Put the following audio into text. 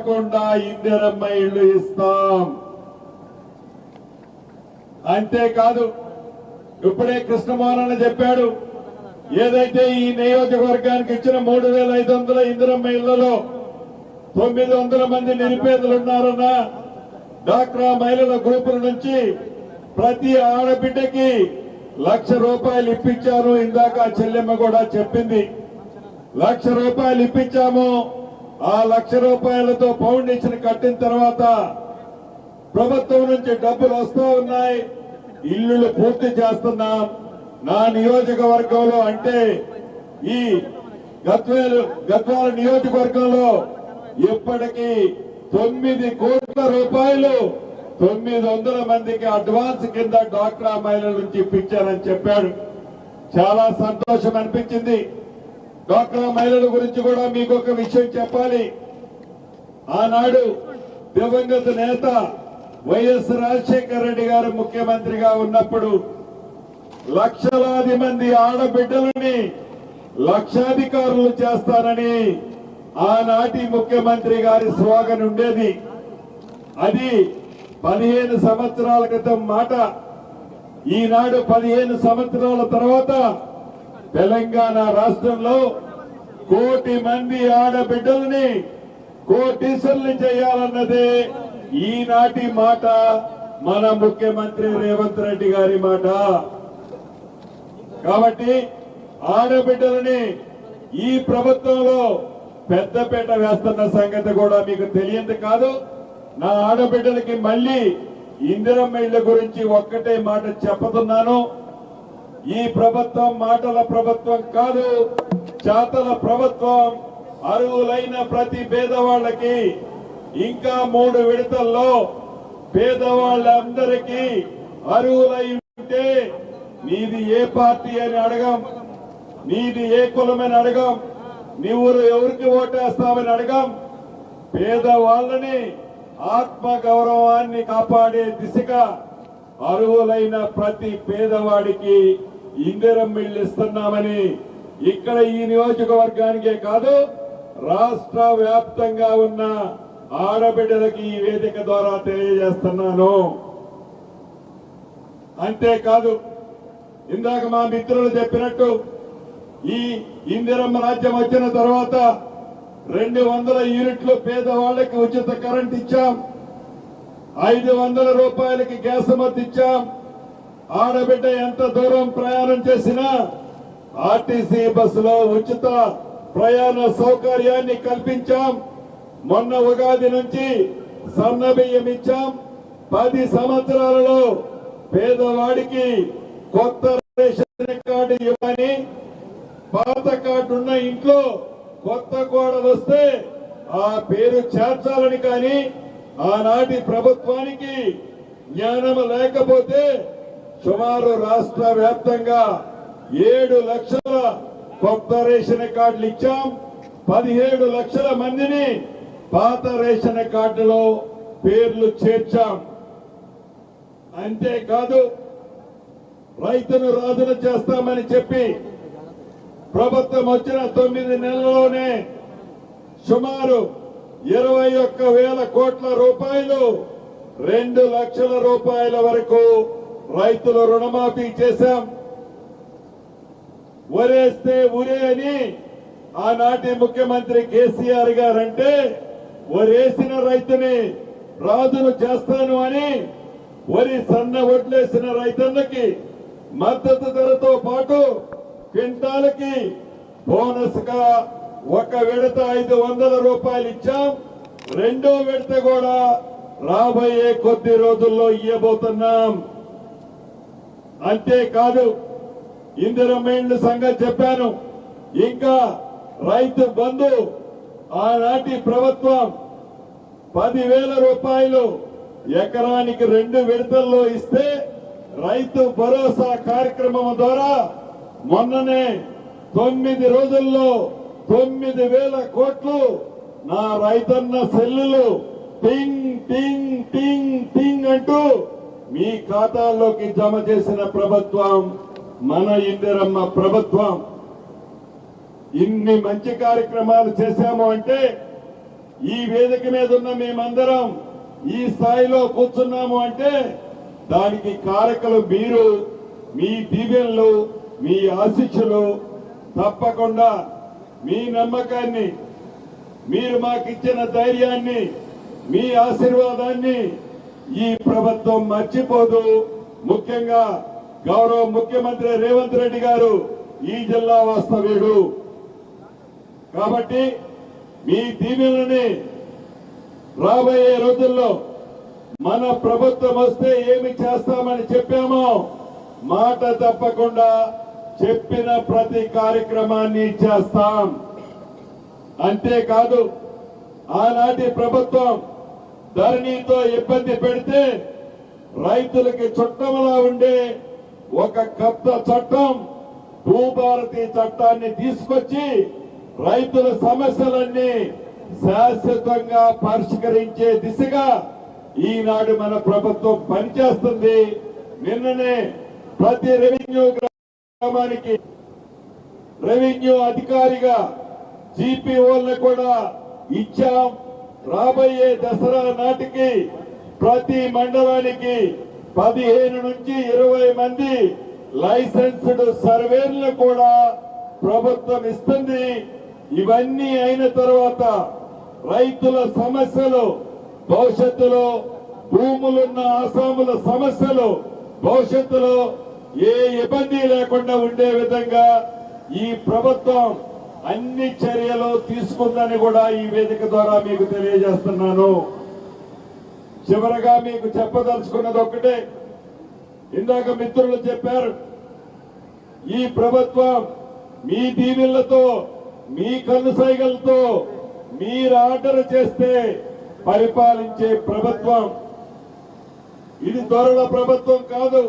తప్పకుండా ఇందిరమ్మ ఇల్లు ఇస్తాం. అంతేకాదు ఇప్పుడే కృష్ణమోహన్ చెప్పాడు ఏదైతే ఈ నియోజకవర్గానికి ఇచ్చిన మూడు వేల ఐదు వందల ఇందిరమ్మ ఇళ్ళలో తొమ్మిది వందల మంది నిరుపేదలు ఉన్నారన్న డాక్రా మహిళల గ్రూపుల నుంచి ప్రతి ఆడబిడ్డకి లక్ష రూపాయలు ఇప్పించాను. ఇందాక చెల్లెమ్మ కూడా చెప్పింది. లక్ష రూపాయలు ఇప్పించాము. ఆ లక్ష రూపాయలతో ఫౌండేషన్ కట్టిన తర్వాత ప్రభుత్వం నుంచి డబ్బులు వస్తూ ఉన్నాయి. ఇల్లులు పూర్తి చేస్తున్నాం. నా నియోజకవర్గంలో అంటే ఈ గద్వేలు గద్వాల నియోజకవర్గంలో ఇప్పటికీ తొమ్మిది కోట్ల రూపాయలు తొమ్మిది వందల మందికి అడ్వాన్స్ కింద డాక్రా మహిళల నుంచి ఇప్పించారని చెప్పాడు. చాలా సంతోషం అనిపించింది. డాక్రా మహిళల గురించి కూడా మీకు ఒక విషయం చెప్పాలి. ఆనాడు దివంగత నేత వైఎస్ రాజశేఖర రెడ్డి గారు ముఖ్యమంత్రిగా ఉన్నప్పుడు లక్షలాది మంది ఆడబిడ్డలని లక్షాధికారులు చేస్తానని ఆనాటి ముఖ్యమంత్రి గారి స్లోగన్ ఉండేది. అది పదిహేను సంవత్సరాల క్రితం మాట. ఈనాడు పదిహేను సంవత్సరాల తర్వాత తెలంగాణ రాష్ట్రంలో కోటి మంది ఆడబిడ్డల్ని కోటీశ్వర్లు చేయాలన్నదే ఈనాటి మాట మన ముఖ్యమంత్రి రేవంత్ రెడ్డి గారి మాట. కాబట్టి ఆడబిడ్డలని ఈ ప్రభుత్వంలో పెద్దపేట వేస్తున్న సంగతి కూడా మీకు తెలియదు కాదు. నా ఆడబిడ్డలకి మళ్ళీ ఇందిరమ్మ ఇళ్ళ గురించి ఒక్కటే మాట చెప్పుతున్నాను ఈ ప్రభుత్వం మాటల ప్రభుత్వం కాదు చేతల ప్రభుత్వం అరువులైన ప్రతి పేదవాళ్ళకి ఇంకా మూడు విడతల్లో పేదవాళ్ళందరికీ అరువులై ఉంటే నీది ఏ పార్టీ అని అడగం నీది ఏ కులమని అడగం నువ్వు ఎవరికి ఓటేస్తావని అడగం. పేదవాళ్ళని ఆత్మ గౌరవాన్ని కాపాడే దిశగా అరువులైన ప్రతి పేదవాడికి ఇందిరం ఇళ్ళు ఇస్తున్నామని ఇక్కడ ఈ నియోజకవర్గానికే కాదు రాష్ట్ర వ్యాప్తంగా ఉన్న ఆడబిడ్డలకి ఈ వేదిక ద్వారా తెలియజేస్తున్నాను. అంతేకాదు ఇందాక మా మిత్రులు చెప్పినట్టు ఈ ఇందిరమ్మ రాజ్యం వచ్చిన తర్వాత రెండు వందల యూనిట్లు పేదవాళ్ళకి ఉచిత కరెంట్ ఇచ్చాం ఐదు వందల రూపాయలకి గ్యాస్ మద్దతు ఇచ్చాం ఆడబిడ్డ ఎంత దూరం ప్రయాణం చేసినా ఆర్టీసీ బస్సులో ఉచిత ప్రయాణ సౌకర్యాన్ని కల్పించాం. మొన్న ఉగాది నుంచి సన్న బియ్యం ఇచ్చాం. పది సంవత్సరాలలో పేదవాడికి కొత్త రేషన్ కార్డు ఇవ్వని పాత కార్డు ఉన్న ఇంట్లో కొత్త కోడలు వస్తే ఆ పేరు చేర్చాలని కానీ ఆనాటి ప్రభుత్వానికి జ్ఞానం లేకపోతే సుమారు రాష్ట్ర వ్యాప్తంగా ఏడు లక్షల కొత్త రేషన్ కార్డులు ఇచ్చాం. పదిహేడు లక్షల మందిని పాత రేషన్ కార్డులో పేర్లు చేర్చాం. అంతేకాదు రైతును రాజును చేస్తామని చెప్పి ప్రభుత్వం వచ్చిన తొమ్మిది నెలల్లోనే సుమారు ఇరవై ఒక్క వేల కోట్ల రూపాయలు రెండు లక్షల రూపాయల వరకు రైతులు రుణమాఫీ చేశాం. వరేస్తే ఉరే అని ఆనాటి ముఖ్యమంత్రి కేసీఆర్ గారంటే వరేసిన రైతుని రాజును చేస్తాను అని వరి సన్న ఒడ్లేసిన రైతన్నకి మద్దతు ధరతో పాటు క్వింటాలకి బోనస్గా ఒక విడత ఐదు వందల రూపాయలు ఇచ్చాం. రెండో విడత కూడా రాబోయే కొద్ది రోజుల్లో ఇవ్వబోతున్నాం అంతేకాదు ఇందిరమైండ్ల సంగతి చెప్పాను. ఇంకా రైతు బంధు ఆనాటి ప్రభుత్వం పదివేల రూపాయలు ఎకరానికి రెండు విడతల్లో ఇస్తే రైతు భరోసా కార్యక్రమం ద్వారా మొన్ననే తొమ్మిది రోజుల్లో తొమ్మిది వేల కోట్లు నా రైతన్న సెల్లులు టింగ్ టింగ్ టింగ్ టింగ్ అంటూ మీ ఖాతాల్లోకి జమ చేసిన ప్రభుత్వం మన ఇందిరమ్మ ప్రభుత్వం. ఇన్ని మంచి కార్యక్రమాలు చేశాము అంటే ఈ వేదిక మీద ఉన్న మేమందరం ఈ స్థాయిలో కూర్చున్నాము అంటే దానికి కారకులు మీరు మీ దీవెనలు మీ ఆశీస్సులు తప్పకుండా మీ నమ్మకాన్ని మీరు మాకిచ్చిన ధైర్యాన్ని మీ ఆశీర్వాదాన్ని ఈ ప్రభుత్వం మర్చిపోదు. ముఖ్యంగా గౌరవ ముఖ్యమంత్రి రేవంత్ రెడ్డి గారు ఈ జిల్లా వాస్తవ్యుడు. కాబట్టి మీ దీవెనని రాబోయే రోజుల్లో మన ప్రభుత్వం వస్తే ఏమి చేస్తామని చెప్పామో మాట తప్పకుండా చెప్పిన ప్రతి కార్యక్రమాన్ని చేస్తాం. అంతేకాదు ఆనాటి ప్రభుత్వం ధరణితో ఇబ్బంది పెడితే రైతులకి చుట్టంలా ఉండే ఒక కొత్త చట్టం భూభారతి చట్టాన్ని తీసుకొచ్చి రైతుల సమస్యలన్నీ శాశ్వతంగా పరిష్కరించే దిశగా ఈనాడు మన ప్రభుత్వం పనిచేస్తుంది. నిన్ననే ప్రతి రెవెన్యూ గ్రామానికి రెవెన్యూ అధికారిగా జీపీఓలను కూడా ఇచ్చాం. రాబోయే దసరా నాటికి ప్రతి మండలానికి పదిహేను నుంచి ఇరవై మంది లైసెన్స్డ్ సర్వేర్లు కూడా ప్రభుత్వం ఇస్తుంది. ఇవన్నీ అయిన తర్వాత రైతుల సమస్యలు భవిష్యత్తులో భూములున్న ఆసాముల సమస్యలు భవిష్యత్తులో ఏ ఇబ్బంది లేకుండా ఉండే విధంగా ఈ ప్రభుత్వం అన్ని చర్యలు తీసుకుందని కూడా ఈ వేదిక ద్వారా మీకు తెలియజేస్తున్నాను. చివరగా మీకు చెప్పదలుచుకున్నది ఒక్కటే. ఇందాక మిత్రులు చెప్పారు ఈ ప్రభుత్వం మీ దీవెళ్ళతో మీ కన్ను సైగలతో మీరు ఆర్డర్ చేస్తే పరిపాలించే ప్రభుత్వం. ఇది త్వరలో ప్రభుత్వం కాదు.